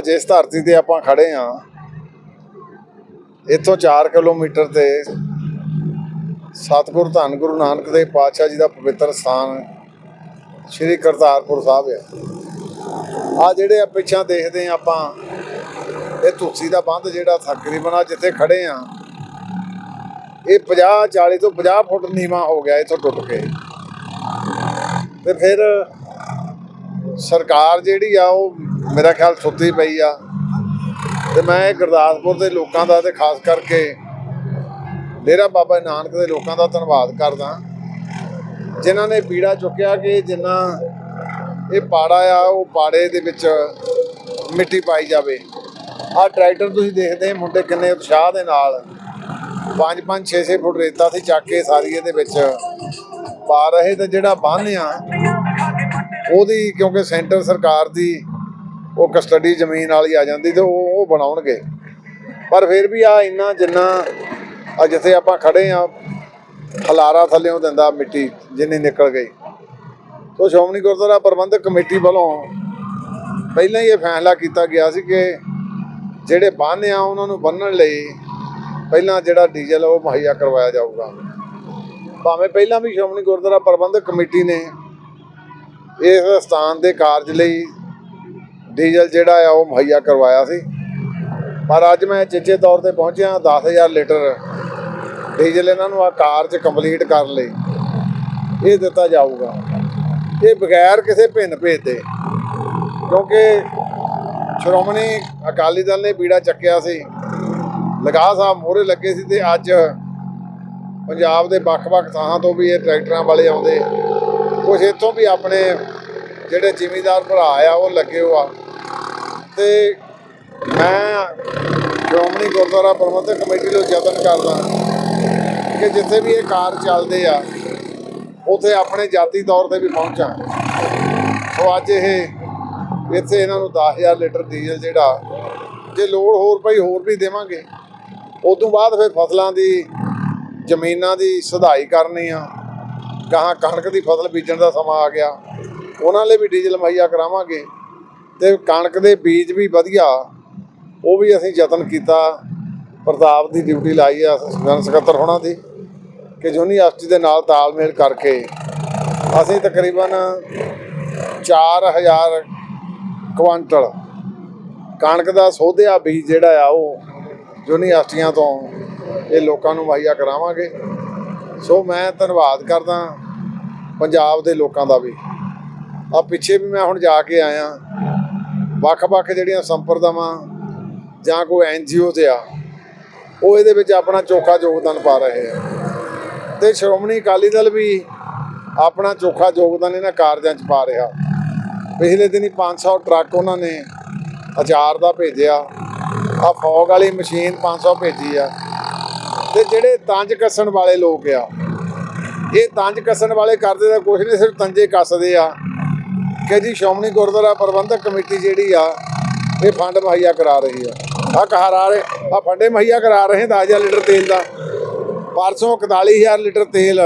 ਅੱਜ ਇਸ ਧਰਤੀ ਤੇ ਆਪਾਂ ਖੜੇ ਆ। ਇੱਥੋਂ 4 ਕਿਲੋਮੀਟਰ ਤੇ ਸਤਿਗੁਰ ਧੰਨ ਗੁਰੂ ਨਾਨਕ ਦੇਵ ਪਾਤਸ਼ਾਹ ਜੀ ਦਾ ਪਵਿੱਤਰ ਸਥਾਨ ਸ੍ਰੀ ਕਰਤਾਰਪੁਰ ਸਾਹਿਬ ਆ। ਆ ਜਿਹੜੇ ਆ ਪਿੱਛਾ ਦੇਖਦੇ ਆ ਆਪਾਂ, ਇਹ ਤੁਲਸੀ ਦਾ ਬੰਦ ਜਿਹੜਾ ਤਕਰੀਬਨ ਆ ਜਿੱਥੇ ਖੜੇ ਆ, ਇਹ 50 40 ਤੋਂ 50 ਫੁੱਟ ਨੀਵਾ ਹੋ ਗਿਆ ਇੱਥੋਂ ਟੁੱਟ ਕੇ। ਤੇ ਫਿਰ ਸਰਕਾਰ ਜਿਹੜੀ ਆ ਉਹ ਮੇਰਾ ਖਿਆਲ ਸੁੱਤੀ ਪਈ ਆ। ਤੇ ਮੈਂ ਗੁਰਦਾਸਪੁਰ ਦੇ ਲੋਕਾਂ ਦਾ ਤੇ ਖਾਸ ਕਰਕੇ ਡੇਰਾ ਬਾਬਾ ਨਾਨਕ ਦੇ ਲੋਕਾਂ ਦਾ ਧੰਨਵਾਦ ਕਰਦਾ। ਜਿਨ੍ਹਾਂ ਨੇ ਪੀੜਾ ਚੁੱਕਿਆ ਕਿ ਜਿੰਨਾ ਇਹ ਪਾੜਾ ਆ, ਉਹ ਪਾੜੇ ਦੇ ਵਿੱਚ ਮਿੱਟੀ ਪਾਈ ਜਾਵੇ। ਆਹ ਟਰੈਕਟਰ ਤੁਸੀਂ ਦੇਖਦੇ ਮੁੰਡੇ ਕਿੰਨੇ ਉਤਸ਼ਾਹ ਦੇ ਨਾਲ। 5 5 6 6 ਫੁੱਟ ਰੇਤਾ ਸੀ ਚੱਕ ਕੇ ਸਾਰੀ ਇਹਦੇ ਵਿੱਚ ਪਾ ਰਹੇ ਤੇ ਜਿਹੜਾ ਬੰਨ ਆ, ਉਹਦੀ ਕਿਉਂਕਿ ਸੈਂਟਰ ਸਰਕਾਰ ਦੀ ਉਹ ਕਸਟਡੀ ਜ਼ਮੀਨ ਵਾਲੀ ਆ ਜਾਂਦੀ ਤੇ ਉਹ ਉਹ ਬਣਾਉਣਗੇ। ਪਰ ਫਿਰ ਵੀ ਆ ਇੰਨਾ ਜਿੰਨਾ ਆ ਜਿੱਥੇ ਆਪਾਂ ਖੜੇ ਆ, ਹਲਾਰਾ ਥੱਲੇੋਂ ਦਿੰਦਾ ਮਿੱਟੀ ਜਿੰਨੀ ਨਿਕਲ ਗਈ। ਸੋ ਸ਼੍ਰੋਮਣੀ ਗੁਰਦੁਆਰਾ ਪ੍ਰਬੰਧਕ ਕਮੇਟੀ ਵੱਲੋਂ ਪਹਿਲਾਂ ਹੀ ਇਹ ਫੈਸਲਾ ਕੀਤਾ ਗਿਆ ਸੀ ਕਿ ਜਿਹੜੇ ਬੰਨ ਆ ਉਹਨਾਂ ਨੂੰ ਬੰਨਣ ਲਈ ਪਹਿਲਾਂ ਜਿਹੜਾ ਡੀਜ਼ਲ ਉਹ ਮੁਹੱਈਆ ਕਰਵਾਇਆ ਜਾਊਗਾ। ਭਾਵੇਂ ਪਹਿਲਾਂ ਵੀ ਸ਼੍ਰੋਮਣੀ ਗੁਰਦੁਆਰਾ ਪ੍ਰਬੰਧਕ ਕਮੇਟੀ ਨੇ ਇਸ ਸਥਾਨ ਦੇ ਕਾਰਜ ਲਈ ਡੀਜ਼ਲ ਜਿਹੜਾ ਆ ਉਹ ਮੁਹੱਈਆ ਕਰਵਾਇਆ ਸੀ। ਪਰ ਅੱਜ ਮੈਂ ਚੇਚੇ ਤੌਰ ਤੇ ਪਹੁੰਚਿਆ 10000 ਲੀਟਰ ਡੀਜ਼ਲ ਇਹਨਾਂ ਨੂੰ ਆ 'ਚ ਕੰਪਲੀਟ ਕਰਨ ਲਈ। ਇਹ ਦਿੱਤਾ ਜਾਊਗਾ। ਇਹ ਬਗੈਰ ਕਿਸੇ ਭਿੰਨ ਭੇਦ ਦੇ, ਕਿਉਂਕਿ ਸ਼੍ਰੋਮਣੀ ਅਕਾਲੀ ਦਲ ਨੇ ਬੀੜਾ ਚੱਕਿਆ ਸੀ। ਲਗਾ ਸਾਹਿਬ ਮੋਹਰੇ ਲੱਗੇ ਸੀ ਤੇ ਅੱਜ ਪੰਜਾਬ ਦੇ ਵੱਖ-ਵੱਖ ਥਾਂ ਤੋਂ ਵੀ ਇਹ ਟਰੈਕਟਰਾਂ ਵਾਲੇ ਆਉਂਦੇ। ਕੁਝ ਇੱਥੋਂ ਵੀ ਆਪਣੇ ਜਿਹੜੇ ਜ਼ਿਮੀਦਾਰ ਭਰਾ ਆ, ਉਹ ਲੱਗੇ ਹੋ ਆ ਤੇ ਮੈਂ ਸ਼੍ਰੋਮਣੀ ਗੁਰਦੁਆਰਾ ਪ੍ਰਬੰਧਕ ਕਮੇਟੀ ਨੂੰ ਯਤਨ ਕਰਦਾ ਕਿ ਜਿੱਥੇ ਵੀ ਇਹ ਕਾਰ ਚੱਲਦੇ ਆ, ਉਥੇ ਆਪਣੇ ਜਾਤੀ ਤੌਰ ਤੇ ਵੀ ਪਹੁੰਚਾਂ। ਸੋ ਅੱਜ ਇਹ, ਇੱਥੇ ਇਹਨਾਂ ਨੂੰ 10000 ਲੀਟਰ ਡੀਜ਼ਲ ਜਿਹੜਾ, ਜੇ ਲੋੜ ਹੋਰ ਪਈ ਹੋਰ ਵੀ ਦੇਵਾਂਗੇ। ਉਦੋਂ ਬਾਅਦ ਫਿਰ ਫਸਲਾਂ ਦੀ, ਜ਼ਮੀਨਾਂ ਦੀ ਸੁਧਾਈ ਕਰਨੀ ਆ। ਗਾਹਾਂ ਕਣਕ ਦੀ ਫਸਲ ਬੀਜਣ ਦਾ ਸਮਾਂ ਆ ਗਿਆ। ਉਹਨਾਂ ਲਈ ਵੀ ਡੀਜ਼ਲ ਮੁਹੱਈਆ ਕਰਾਵਾਂਗੇ ਤੇ ਕਣਕ ਦੇ ਬੀਜ ਵੀ ਵਧੀਆ, ਉਹ ਵੀ ਅਸੀਂ ਯਤਨ ਕੀਤਾ, ਪ੍ਰਤਾਪ ਦੀ ਡਿਊਟੀ ਲਾਈ ਆ ਜਨ ਸਕੱਤਰ ਹੋਣਾ ਦੀ, ਕਿ ਯੂਨੀਵਰਸਿਟੀ ਦੇ ਨਾਲ ਤਾਲਮੇਲ ਕਰਕੇ ਅਸੀਂ ਤਕਰੀਬਨ 4000 ਕੁਆਂਟਲ ਕਣਕ ਦਾ ਸੋਧਿਆ ਬੀਜ ਜਿਹੜਾ ਆ, ਉਹ ਯੂਨੀਵਰਸਿਟੀਆਂ ਤੋਂ ਇਹ ਲੋਕਾਂ ਨੂੰ ਮੁਹੱਈਆ ਕਰਾਵਾਂਗੇ। ਸੋ ਮੈਂ ਧੰਨਵਾਦ ਕਰਦਾ ਪੰਜਾਬ ਦੇ ਲੋਕਾਂ ਦਾ ਵੀ। ਆ ਪਿੱਛੇ ਵੀ ਮੈਂ ਹੁਣ ਜਾ ਕੇ ਆਇਆ। ਵੱਖ-ਵੱਖ ਜਿਹੜੀਆਂ ਸੰਪਰਦਾਵਾਂ ਜਾਂ ਕੋਈ ਐਨ ਐਨਜੀਓ ਤੇ ਆ, ਉਹ ਇਹਦੇ ਵਿੱਚ ਆਪਣਾ ਚੋਖਾ ਯੋਗਦਾਨ ਪਾ ਰਹੇ ਆ। ਤੇ ਸ਼੍ਰੋਮਣੀ ਅਕਾਲੀ ਦਲ ਵੀ ਆਪਣਾ ਚੋਖਾ ਯੋਗਦਾਨ ਇਹਨਾਂ ਕਾਰਜਾਂ 'ਚ ਪਾ ਰਿਹਾ। ਪਿਛਲੇ ਦਿਨੀ 500 ਟਰੱਕ ਉਹਨਾਂ ਨੇ ਅਚਾਰ ਦਾ ਭੇਜਿਆ। ਆ ਫੌਗ ਵਾਲੀ ਮਸ਼ੀਨ 500 ਭੇਜੀ ਆ। ਤੇ ਜਿਹੜੇ ਤੰਜ ਕੱਸਣ ਵਾਲੇ ਲੋਕ ਆ, ਇਹ ਤੰਜ ਕੱਸਣ ਵਾਲੇ ਕਰਦੇ ਤਾਂ ਕੁਛ ਨਹੀਂ, ਸਿਰਫ ਤੰਜੇ ਕੱਸਦੇ ਆ। ਕਿ ਜੀ, ਸ਼੍ਰੋਮਣੀ ਗੁਰਦੁਆਰਾ ਪ੍ਰਬੰਧਕ ਕਮੇਟੀ ਜਿਹੜੀ ਆ, ਇਹ ਫੰਡ ਮੁਹੱਈਆ ਕਰਾ ਰਹੀ ਆ। ਆ ਕਹਾਰਾ ਰਹੇ ਆ ਫੰਡੇ ਮੁਹੱਈਆ ਕਰਾ ਰਹੇ 10000 ਲੀਟਰ ਤੇਲ ਦਾ। ਪਰਸੋਂ 41000 ਲੀਟਰ ਤੇਲ,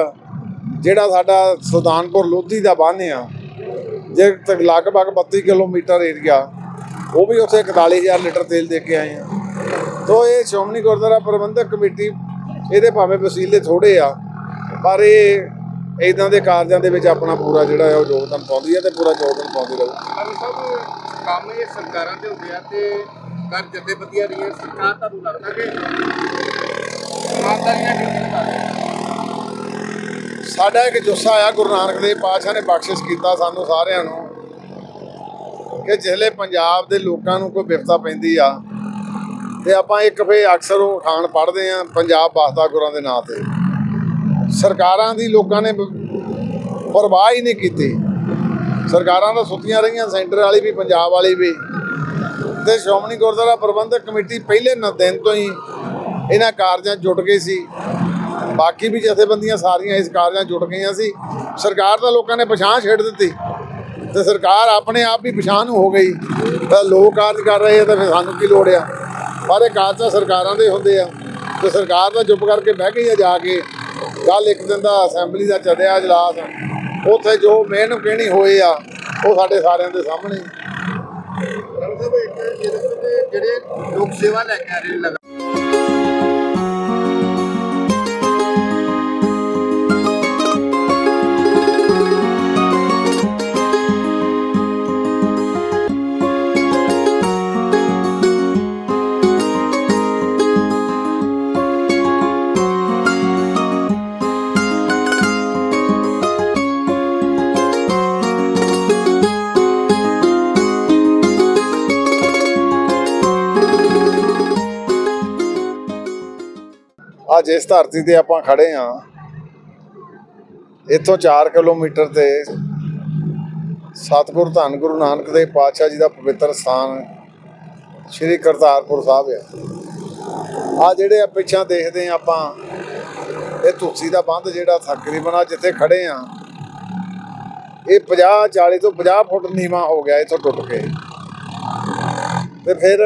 ਜਿਹੜਾ ਸਾਡਾ ਸੁਲਤਾਨਪੁਰ ਲੋਧੀ ਦਾ ਬੰਨ੍ਹ ਆ। ਜੇ ਲਗਭਗ 32 ਕਿਲੋਮੀਟਰ ਏਰੀਆ, ਉਹ ਵੀ ਉੱਥੇ 41000 ਲੀਟਰ ਤੇਲ ਦੇ ਕੇ ਆਏ ਆ। ਤੋ ਇਹ ਸ਼੍ਰੋਮਣੀ ਗੁਰਦੁਆਰਾ ਪ੍ਰਬੰਧਕ ਕਮੇਟੀ, ਇਹਦੇ ਭਾਵੇਂ ਵਸੀਲੇ ਥੋੜੇ ਆ, ਪਰ ਇਹ ਇਦਾਂ ਦੇ ਕਾਰਜਾਂ ਦੇ ਵਿੱਚ ਆਪਣਾ ਪੂਰਾ ਜਿਹੜਾ ਹੈ ਉਹ ਯੋਗਦਾਨ ਪਾਉਂਦੀ ਹੈ ਤੇ ਪੂਰਾ ਯੋਗਦਾਨ ਪਾਉਂਦੀ ਰਹੂ ਅਲੀ ਸਾਹਿਬ ਕੰਮ ਇਹ ਸਰਕਾਰਾਂ ਦੇ ਹੁੰਦੇ ਆ ਤੇ ਕਰ ਜਥੇਬੰਦੀਆਂ ਰਹੀਆਂ ਸਰਕਾਰ ਤੁਹਾਨੂੰ ਲੱਗਦਾ ਕਿ ਇਮਾਨਦਾਰੀਆਂ ਕਿੰਨੀਆਂ ਕਰ ਰਹੀ ਹੈ? ਸਾਡਾ ਇੱਕ ਜੁੱਸਾ ਆ ਗੁਰੂ ਨਾਨਕ ਦੇਵ ਪਾਤਸ਼ਾਹ ਨੇ ਬਖਸ਼ਿਸ਼ ਕੀਤਾ ਸਾਨੂੰ ਸਾਰਿਆਂ ਨੂੰ ਕਿ ਜਿਹੜੇ ਪੰਜਾਬ ਦੇ ਲੋਕਾਂ ਨੂੰ ਕੋਈ ਵਿਪਤਾ ਪੈਂਦੀ ਆ ਤੇ ਆਪਾਂ ਇੱਕ ਫੇ ਅਕਸਰ ਉਹ ਖਾਨ ਪੜ੍ਹਦੇ ਆ ਪੰਜਾਬ ਵਾਸਤਾ ਗੁਰਾਂ ਦੇ ਨਾਂ ਤੇ ਸਰਕਾਰਾਂ ਦੀ ਲੋਕਾਂ ਨੇ ਬ- ਪਰਵਾਹ ਹੀ ਨਹੀਂ ਕੀਤੀ। ਸਰਕਾਰਾਂ ਤਾਂ ਸੁੱਤੀਆਂ ਰਹੀਆਂ, ਸੈਂਟਰ ਵਾਲੀ ਵੀ, ਪੰਜਾਬ ਵਾਲੀ ਵੀ। ਤੇ ਸ਼੍ਰੋਮਣੀ ਗੁਰਦੁਆਰਾ ਪ੍ਰਬੰਧਕ ਕਮੇਟੀ ਪਹਿਲੇ ਦਿਨ ਤੋਂ ਹੀ ਇਹਨਾਂ ਕਾਰਜਾਂ 'ਚ ਜੁਟ ਗਈ ਸੀ। ਬਾਕੀ ਵੀ ਜਥੇਬੰਦੀਆਂ ਸਾਰੀਆਂ ਇਸ ਕਾਰਜਾਂ 'ਚ ਜੁਟ ਗਈਆਂ ਸੀ। ਸਰਕਾਰ ਤਾਂ ਲੋਕਾਂ ਨੇ ਪਛਾਣ ਛੇੜ ਦਿੱਤੀ। ਤੇ ਸਰਕਾਰ ਆਪਣੇ ਆਪ ਹੀ ਪਛਾਣ ਹੋ ਗਈ। ਤਾਂ ਲੋਕ ਕਾਰਜ ਕਰ ਰਹੇ ਆ ਤਾਂ ਫਿਰ ਸਾਨੂੰ ਕੀ ਲੋੜ ਆ? ਪਰ ਇਹ ਕਾਰਜ ਤਾਂ ਸਰਕਾਰਾਂ ਦੇ ਹੁੰਦੇ ਆ। ਤੇ ਸਰਕਾਰ ਤਾਂ ਚੁੱਪ ਕਰਕੇ ਬਹਿ ਗਈ ਆ ਜਾ ਕੇ। ਕੱਲ ਇੱਕ ਦਿਨ ਦਾ ਅਸੈਂਬਲੀ ਦਾ ਚੱਲਿਆ ਇਜਲਾਸ। ਉੱਥੇ ਜੋ ਮਿਹਨਤ ਕਹਿਣੀ ਹੋਏ ਆ, ਉਹ ਸਾਡੇ ਸਾਰਿਆਂ ਦੇ ਸਾਹਮਣੇ। ਜਿਹੜੇ ਲੋਕ ਸੇਵਾ ਲੈ ਕੇ ਆ ਰਹੇ ਅੱਜ ਇਸ ਧਰਤੀ ਤੇ ਆਪਾਂ ਖੜੇ ਆ, ਇੱਥੋਂ 4 ਕਿਲੋਮੀਟਰ ਤੇ ਸਤਿਗੁਰ ਧੰਨ ਗੁਰੂ ਨਾਨਕ ਦੇਵ ਪਾਤਸ਼ਾਹ ਜੀ ਦਾ ਪਵਿੱਤਰ ਸਥਾਨ ਸ੍ਰੀ ਕਰਤਾਰਪੁਰ ਸਾਹਿਬ ਆ। ਆ ਜਿਹੜੇ ਆ ਪਿੱਛਾਂ ਦੇਖਦੇ ਆ ਆਪਾਂ, ਇਹ ਤੁਲਸੀ ਦਾ ਬੰਦ ਜਿਹੜਾ ਤਕਰੀਬਨ ਆ ਜਿੱਥੇ ਖੜੇ ਆ, ਇਹ 50 40 ਤੋਂ 50 ਫੁੱਟ ਨੀਵਾ ਹੋ ਗਿਆ ਇੱਥੋਂ ਟੁੱਟ ਕੇ। ਤੇ ਫਿਰ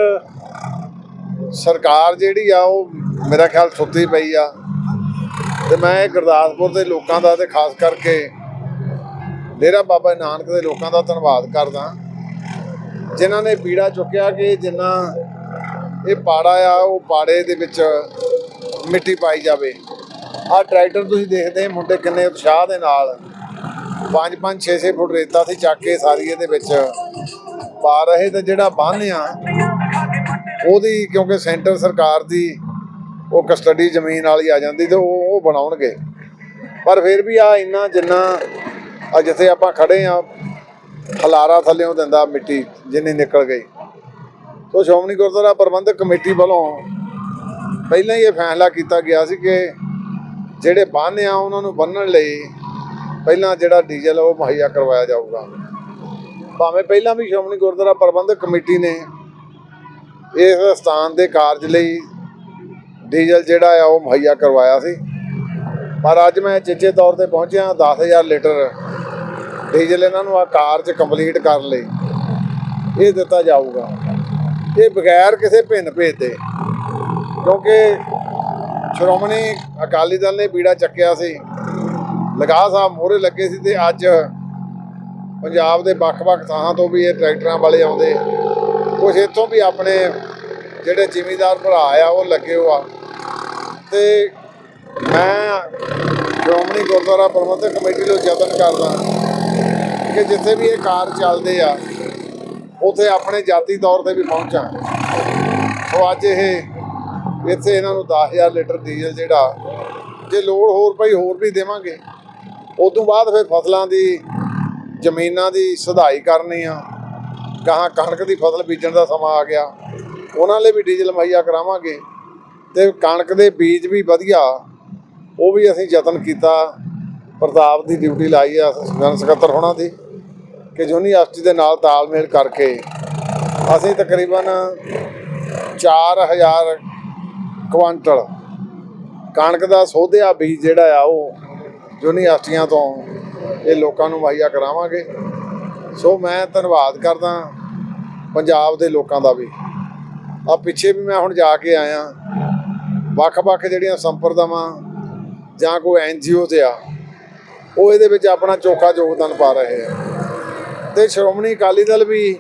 ਸਰਕਾਰ ਜਿਹੜੀ ਆ ਉਹ ਮੇਰਾ ਖਿਆਲ ਸੁੱਤੀ ਪਈ ਆ। ਤੇ ਮੈਂ ਗੁਰਦਾਸਪੁਰ ਦੇ ਲੋਕਾਂ ਦਾ ਤੇ ਖਾਸ ਕਰਕੇ ਡੇਰਾ ਬਾਬਾ ਨਾਨਕ ਦੇ ਲੋਕਾਂ ਦਾ ਧੰਨਵਾਦ ਕਰਦਾ। ਜਿਨ੍ਹਾਂ ਨੇ ਪੀੜਾ ਚੁੱਕਿਆ ਕਿ ਜਿੰਨਾ ਇਹ ਪਾੜਾ ਆ, ਉਹ ਪਾੜੇ ਦੇ ਵਿੱਚ ਮਿੱਟੀ ਪਾਈ ਜਾਵੇ। ਆਹ ਟਰੈਕਟਰ ਤੁਸੀਂ ਦੇਖਦੇ ਮੁੰਡੇ ਕਿੰਨੇ ਉਤਸ਼ਾਹ ਦੇ ਨਾਲ। 5 5 6 6 ਫੁੱਟ ਰੇਤਾ ਸੀ ਚੱਕ ਕੇ ਸਾਰੀ ਇਹਦੇ ਵਿੱਚ ਪਾ ਰਹੇ ਤੇ ਜਿਹੜਾ ਬੰਨ੍ਹ ਆ, ਉਹਦੀ ਕਿਉਂਕਿ ਸੈਂਟਰ ਸਰਕਾਰ ਦੀ ਉਹ ਕਸਟਡੀ ਜ਼ਮੀਨ ਵਾਲੀ ਆ ਜਾਂਦੀ ਤੇ ਉਹ ਉਹ ਬਣਾਉਣਗੇ। ਪਰ ਫਿਰ ਵੀ ਆ ਇੰਨਾ ਜਿੰਨਾ ਆ ਜਿੱਥੇ ਆਪਾਂ ਖੜੇ ਆ, ਹਲਾਰਾ ਥੱਲੇੋਂ ਦਿੰਦਾ ਮਿੱਟੀ ਜਿੰਨੀ ਨਿਕਲ ਗਈ। ਸੋ ਸ਼੍ਰੋਮਣੀ ਗੁਰਦੁਆਰਾ ਪ੍ਰਬੰਧਕ ਕਮੇਟੀ ਵੱਲੋਂ ਪਹਿਲਾਂ ਹੀ ਇਹ ਫੈਸਲਾ ਕੀਤਾ ਗਿਆ ਸੀ ਕਿ ਜਿਹੜੇ ਬੰਨ੍ਹ ਆ ਉਹਨਾਂ ਨੂੰ ਬੰਨਣ ਲਈ ਪਹਿਲਾਂ ਜਿਹੜਾ ਡੀਜ਼ਲ ਉਹ ਮੁਹੱਈਆ ਕਰਵਾਇਆ ਜਾਊਗਾ। ਭਾਵੇਂ ਪਹਿਲਾਂ ਵੀ ਸ਼੍ਰੋਮਣੀ ਗੁਰਦੁਆਰਾ ਪ੍ਰਬੰਧਕ ਕਮੇਟੀ ਨੇ ਇਸ ਸਥਾਨ ਦੇ ਕਾਰਜ ਲਈ ਡੀਜ਼ਲ ਜਿਹੜਾ ਆ ਉਹ ਮੁਹੱਈਆ ਕਰਵਾਇਆ ਸੀ। ਪਰ ਅੱਜ ਮੈਂ ਚੇਚੇ ਤੌਰ ਤੇ ਪਹੁੰਚਿਆ 10000 ਲੀਟਰ ਡੀਜ਼ਲ ਇਹਨਾਂ ਨੂੰ ਆ ਕਾਰ 'ਚ ਕੰਪਲੀਟ ਕਰਨ ਲਈ ਇਹ ਦਿੱਤਾ ਜਾਊਗਾ। ਇਹ ਬਗੈਰ ਕਿਸੇ ਭਿੰਨ ਭੇਦ ਦੇ, ਕਿਉਂਕਿ ਸ਼੍ਰੋਮਣੀ ਅਕਾਲੀ ਦਲ ਨੇ ਬੀੜਾ ਚੱਕਿਆ ਸੀ। ਲਗਾ ਸਾਹਿਬ ਮੋਹਰੇ ਲੱਗੇ ਸੀ ਤੇ ਅੱਜ ਪੰਜਾਬ ਦੇ ਵੱਖ-ਵੱਖ ਥਾਂ ਤੋਂ ਵੀ ਇਹ ਟਰੈਕਟਰਾਂ ਵਾਲੇ ਆਉਂਦੇ। ਕੁਝ ਇੱਥੋਂ ਵੀ ਆਪਣੇ ਜਿਹੜੇ ਜ਼ਿਮੀਦਾਰ ਭਰਾ ਆ, ਉਹ ਲੱਗੇ ਹੋ ਆ। ਤੇ ਮੈਂ ਸ਼੍ਰੋਮਣੀ ਗੁਰਦੁਆਰਾ ਪ੍ਰਬੰਧਕ ਕਮੇਟੀ ਨੂੰ ਯਤਨ ਕਰਦਾ ਕਿ ਜਿੱਥੇ ਵੀ ਇਹ ਕਾਰ ਚੱਲਦੇ ਆ, ਉਥੇ ਆਪਣੇ ਜਾਤੀ ਤੌਰ ਤੇ ਵੀ ਪਹੁੰਚਾਂ। ਸੋ ਅੱਜ ਇਹ, ਇੱਥੇ ਇਹਨਾਂ ਨੂੰ 10000 ਲੀਟਰ ਡੀਜ਼ਲ ਜਿਹੜਾ, ਜੇ ਲੋੜ ਹੋਰ ਪਈ ਹੋਰ ਵੀ ਦੇਵਾਂਗੇ। ਉਸ ਤੋਂ ਬਾਅਦ ਫਿਰ ਫਸਲਾਂ ਦੀ, ਜ਼ਮੀਨਾਂ ਦੀ ਸੁਧਾਈ ਕਰਨੀ ਆ। ਗਾਹਾਂ ਕਣਕ ਦੀ ਫਸਲ ਬੀਜਣ ਦਾ ਸਮਾਂ ਆ ਗਿਆ। ਉਹਨਾਂ ਲਈ ਵੀ ਡੀਜ਼ਲ ਮੁਹੱਈਆ ਕਰਾਵਾਂਗੇ। ਤੇ ਕਣਕ ਦੇ ਬੀਜ ਵੀ ਵਧੀਆ, ਉਹ ਵੀ ਅਸੀਂ ਯਤਨ ਕੀਤਾ। ਪ੍ਰਤਾਪ ਦੀ ਡਿਊਟੀ ਲਾਈ ਆ ਜਨ ਸਕੱਤਰ ਹੋਣਾ ਦੀ, ਕਿ ਯੂਨੀਵਰਸਿਟੀ ਦੇ ਨਾਲ ਤਾਲਮੇਲ ਕਰਕੇ ਅਸੀਂ ਤਕਰੀਬਨ 4000 ਕੁਆਂਟਲ ਕਣਕ ਦਾ ਸੋਧਿਆ ਬੀਜ ਜਿਹੜਾ ਆ, ਉਹ ਯੂਨੀਵਰਸਿਟੀਆਂ ਤੋਂ ਇਹ ਲੋਕਾਂ ਨੂੰ ਮੁਹੱਈਆ ਕਰਾਵਾਂਗੇ। ਸੋ ਮੈਂ ਧੰਨਵਾਦ ਕਰਦਾ ਪੰਜਾਬ ਦੇ ਲੋਕਾਂ ਦਾ ਵੀ। ਆ ਪਿੱਛੇ ਵੀ ਮੈਂ ਹੁਣ ਜਾ ਕੇ ਆਇਆ। ਵੱਖ-ਵੱਖ ਜਿਹੜੀਆਂ ਸੰਪਰਦਾਵਾਂ ਜਾਂ ਕੋਈ ਐਨਜੀਓ ਤੇ ਆ, ਉਹ ਇਹਦੇ ਵਿੱਚ ਆਪਣਾ ਚੋਖਾ ਯੋਗਦਾਨ ਪਾ ਰਹੇ ਆ। ਤੇ ਸ਼੍ਰੋਮਣੀ ਅਕਾਲੀ ਦਲ ਵੀ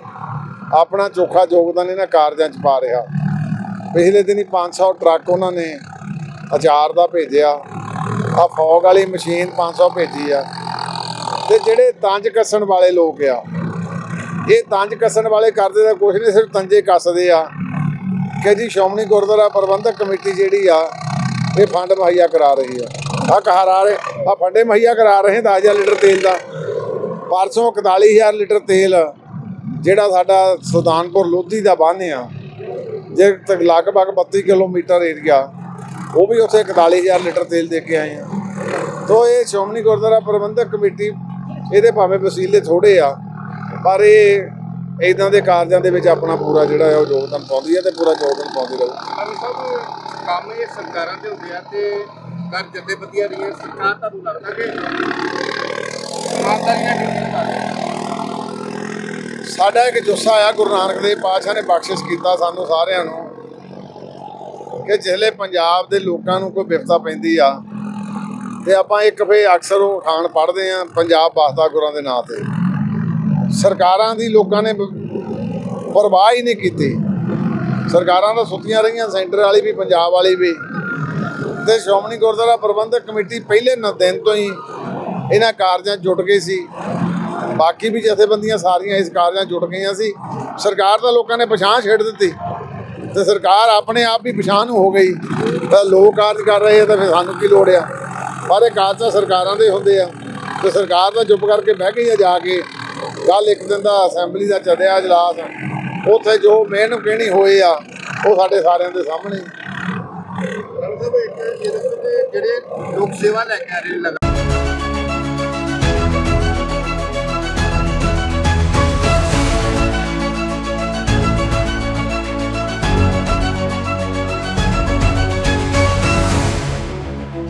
ਆਪਣਾ ਚੋਖਾ ਯੋਗਦਾਨ ਇਹਨਾਂ ਕਾਰਜਾਂ 'ਚ ਪਾ ਰਿਹਾ। ਪਿਛਲੇ ਦਿਨੀ 500 ਟਰੱਕ ਉਹਨਾਂ ਨੇ ਅਚਾਰ ਦਾ ਭੇਜਿਆ। ਆ ਫੌਗ ਵਾਲੀ ਮਸ਼ੀਨ 500 ਭੇਜੀ ਆ। ਤੇ ਜਿਹੜੇ ਤੰਜ ਕੱਸਣ ਵਾਲੇ ਲੋਕ ਆ, ਇਹ ਤੰਜ ਕੱਸਣ ਵਾਲੇ ਕਰਦੇ ਤਾਂ ਕੁਝ ਨਹੀਂ, ਸਿਰਫ ਤੰਜੇ ਕੱਸਦੇ ਆ। ਕਿ ਜੀ ਸ਼੍ਰੋਮਣੀ ਗੁਰਦੁਆਰਾ ਪ੍ਰਬੰਧਕ ਕਮੇਟੀ ਜਿਹੜੀ ਆ, ਇਹ ਫੰਡ ਮੁਹੱਈਆ ਕਰਾ ਰਹੀ ਆ। ਆ ਕਹਾਰਾ ਰਹੇ ਆ ਫੰਡੇ ਮੁਹੱਈਆ ਕਰਾ ਰਹੇ 10000 ਲੀਟਰ ਤੇਲ ਦਾ। ਪਰਸੋਂ 41000 ਲੀਟਰ ਤੇਲ, ਜਿਹੜਾ ਸਾਡਾ ਸੁਲਤਾਨਪੁਰ ਲੋਧੀ ਦਾ ਬੰਨ੍ਹ ਆ। ਜੇ ਤੱਕ ਲਗਭਗ 32 ਕਿਲੋਮੀਟਰ ਏਰੀਆ, ਉਹ ਵੀ ਉੱਥੇ 41000 ਲੀਟਰ ਤੇਲ ਦੇ ਕੇ ਆਏ ਆ। ਤੋ ਇਹ ਸ਼੍ਰੋਮਣੀ ਗੁਰਦੁਆਰਾ ਪ੍ਰਬੰਧਕ ਕਮੇਟੀ, ਇਹਦੇ ਭਾਵੇਂ ਵਸੀਲੇ ਥੋੜੇ ਆ, ਪਰ ਇਹ ਇਦਾਂ ਦੇ ਕਾਰਜਾਂ ਦੇ ਵਿੱਚ ਆਪਣਾ ਪੂਰਾ ਜਿਹੜਾ ਹੈ ਉਹ ਯੋਗਦਾਨ ਪਾਉਂਦੀ ਹੈ ਤੇ ਪੂਰਾ ਯੋਗਦਾਨ ਪਾਉਂਦੀ ਰਹੂ। ਰਾਣਾ ਸਾਹਿਬ ਕੰਮ ਇਹ ਸਰਕਾਰਾਂ ਦੇ ਹੁੰਦੇ ਆ ਤੇ ਕਰ ਜਥੇਬੰਦੀਆਂ ਰਹੀਆਂ ਸਰਕਾਰ ਤੁਹਾਨੂੰ ਲੱਗਦਾ ਕਿ ਕਰ ਸਾਡਾ ਇੱਕ ਜੁੱਸਾ ਆ ਗੁਰੂ ਨਾਨਕ ਦੇਵ ਪਾਤਸ਼ਾਹ ਨੇ ਬਖਸ਼ਿਸ਼ ਕੀਤਾ ਸਾਨੂੰ ਸਾਰਿਆਂ ਨੂੰ ਕਿ ਜਿਹੜੇ ਪੰਜਾਬ ਦੇ ਲੋਕਾਂ ਨੂੰ ਕੋਈ ਵਿਪਤਾ ਪੈਂਦੀ ਆ ਤੇ ਆਪਾਂ ਇੱਕ ਫੇ ਅਕਸਰ ਉਹ ਖਾਨ ਪੜ੍ਹਦੇ ਆ ਪੰਜਾਬ ਵਾਸਤਾ ਗੁਰਾਂ ਦੇ ਨਾਂ ਤੇ। ਸਰਕਾਰਾਂ ਦੀ ਲੋਕਾਂ ਨੇ ਪਰਵਾਹ ਹੀ ਨਹੀਂ ਕੀਤੀ। ਸਰਕਾਰਾਂ ਤਾਂ ਸੁੱਤੀਆਂ ਰਹੀਆਂ, ਸੈਂਟਰ ਵਾਲੀ ਵੀ, ਪੰਜਾਬ ਵਾਲੀ ਵੀ। ਤੇ ਸ਼੍ਰੋਮਣੀ ਗੁਰਦੁਆਰਾ ਪ੍ਰਬੰਧਕ ਕਮੇਟੀ ਪਹਿਲੇ ਦਿਨ ਤੋਂ ਹੀ ਇਹਨਾਂ ਕਾਰਜਾਂ 'ਚ ਜੁਟ ਗਈ ਸੀ। ਬਾਕੀ ਵੀ ਜਥੇਬੰਦੀਆਂ ਸਾਰੀਆਂ ਇਸ ਕਾਰਜਾਂ 'ਚ ਜੁਟ ਗਈਆਂ ਸੀ। ਸਰਕਾਰ ਤਾਂ ਲੋਕਾਂ ਨੇ ਪਛਾਣ ਛੇੜ ਦਿੱਤੀ। ਤੇ ਸਰਕਾਰ ਆਪਣੇ ਆਪ ਹੀ ਪਛਾਣ ਨੂੰ ਹੋ ਗਈ। ਤਾਂ ਲੋਕ ਕਾਰਜ ਕਰ ਰਹੇ ਆ ਤਾਂ ਫਿਰ ਸਾਨੂੰ ਕੀ ਲੋੜ ਆ? ਪਰ ਇਹ ਕਾਰਜ ਤਾਂ ਸਰਕਾਰਾਂ ਦੇ ਹੁੰਦੇ ਆ। ਤੇ ਸਰਕਾਰ ਤਾਂ ਚੁੱਪ ਕਰਕੇ ਬਹਿ ਗਈ ਆ ਜਾ ਕੇ। ਕੱਲ ਇੱਕ ਦਿਨ ਦਾ ਅਸੈਂਬਲੀ ਦਾ ਚੱਲਿਆ ਇਜਲਾਸ। ਉੱਥੇ ਜੋ ਮਿਹਨ ਕਹਿਣੀ ਹੋਏ ਆ, ਉਹ ਸਾਡੇ ਸਾਰਿਆਂ ਦੇ ਸਾਹਮਣੇ। ਜਿਹੜੇ ਲੋਕ ਸੇਵਾ ਲੈ ਕੇ ਆ ਰਹੇ ਲਗਾ